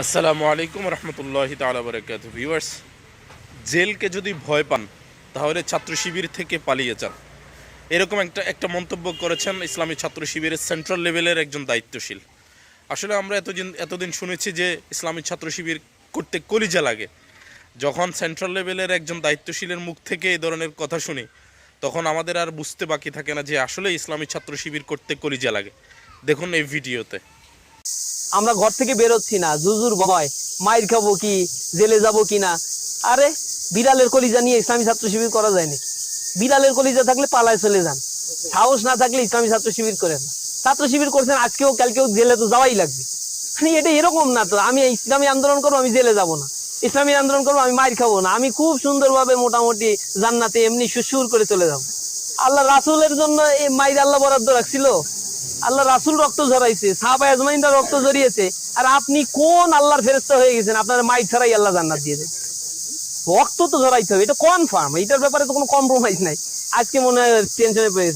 আসসালামু আলাইকুম রহমতুল্লাহ তালা বরকাত ভিউয়ার্স জেলকে যদি ভয় পান, তাহলে ছাত্র শিবির থেকে পালিয়ে যান। এরকম একটা একটা মন্তব্য করেছেন ইসলামী ছাত্র শিবিরের সেন্ট্রাল লেভেলের একজন দায়িত্বশীল। আসলে আমরা এতদিন এতদিন শুনেছি যে ইসলামী ছাত্র শিবির করতে কলিজা লাগে। যখন সেন্ট্রাল লেভেলের একজন দায়িত্বশীলের মুখ থেকে এই ধরনের কথা শুনি, তখন আমাদের আর বুঝতে বাকি থাকে না যে আসলে ইসলামী ছাত্র শিবির করতে কলিজা লাগে। দেখুন এই ভিডিওতে। আমরা ঘর থেকে বেরোচ্ছি না। জুজুর ভয়। মাইর খাব কি? জেলে যাব কি না? আরে, বিড়ালের কলিজা নিয়ে ইসলামী ছাত্র শিবির করা যায় নাকি বিড়ালের কলিজা থাকলে পালায় চলে যান। সাহস না থাকলে ইসলামী ছাত্র শিবির করেন। ছাত্র শিবির করছেন, আজকেও কালকেও জেলে তো যাওয়াই লাগবে। মানে এটা এরকম না তো, আমি ইসলামী আন্দোলন করব, আমি জেলে যাব না। ইসলামী আন্দোলন করব, আমি মাইর খাব না। আমি খুব সুন্দরভাবে মোটামুটি জান্নাতে এমনি সুসুর করে চলে যাব। আল্লাহ রাসুলের জন্য এই মাইর আল্লাহ বরাদ্দ রাখছিল। আল্লাহ রাসুল রক্ত ঝরাইছে, সাহাবা আজমাইনরা রক্ত ঝরিয়েছে, আর আপনি কোন আল্লাহর ফেরস্তা হয়ে গেছেন? আপনার মাই ছাড়াই আল্লাহ জান্নাত দিয়ে দেবে রক্ত তো ঝরাইতে হবে, এটা কনফার্ম এটার ব্যাপারে তো কোনো কম্প্রোমাইজ নাই। আজকে মনে হয় টেনশনে পড়ে